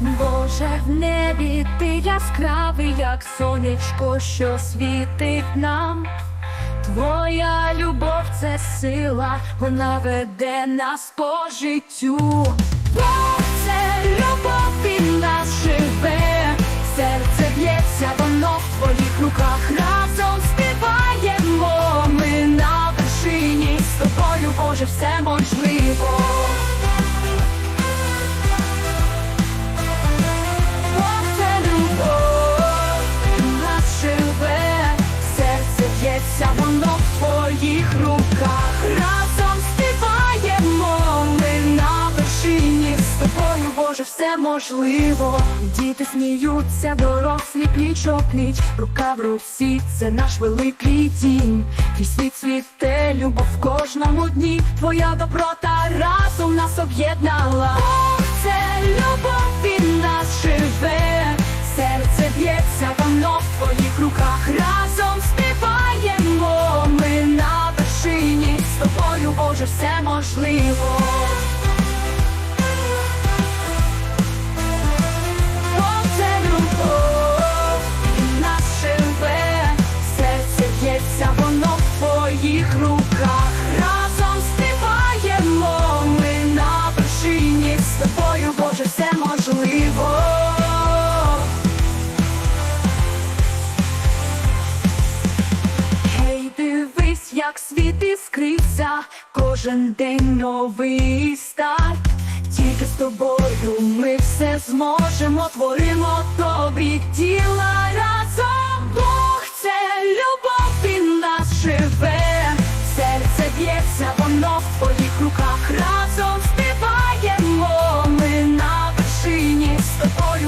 Боже, в небі ти яскравий, як сонечко, що світить нам. Твоя любов це сила, вона веде нас по життю. Бог це любов і нас живе, серце б'ється, воно в твоїх руках разом співаємо. Ми на вершині з тобою, Боже, все можливо. Боже, все можливо. Діти сміються, дорослі пліч опліч, рука в руці, це наш великий дім. Твій світ цвіте, любов в кожному дні, твоя доброта разом нас об'єднала. Це любов, він нас живе, серце б'ється, воно в твоїх руках. Разом співаємо, ми на вершині з тобою, Боже, все можливо. Твоїх руках. Разом співаємо, ми на вершині з тобою, Боже, все можливо. Гей, дивись, як світ іскрився, кожен день новий старт. Тільки з тобою ми все зможемо, творимо добрі діла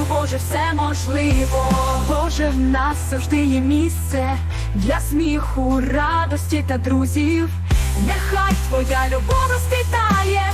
тобою, Боже, все можливо. Боже, в нас завжди є місце для сміху, радості та друзів. Нехай твоя любов людей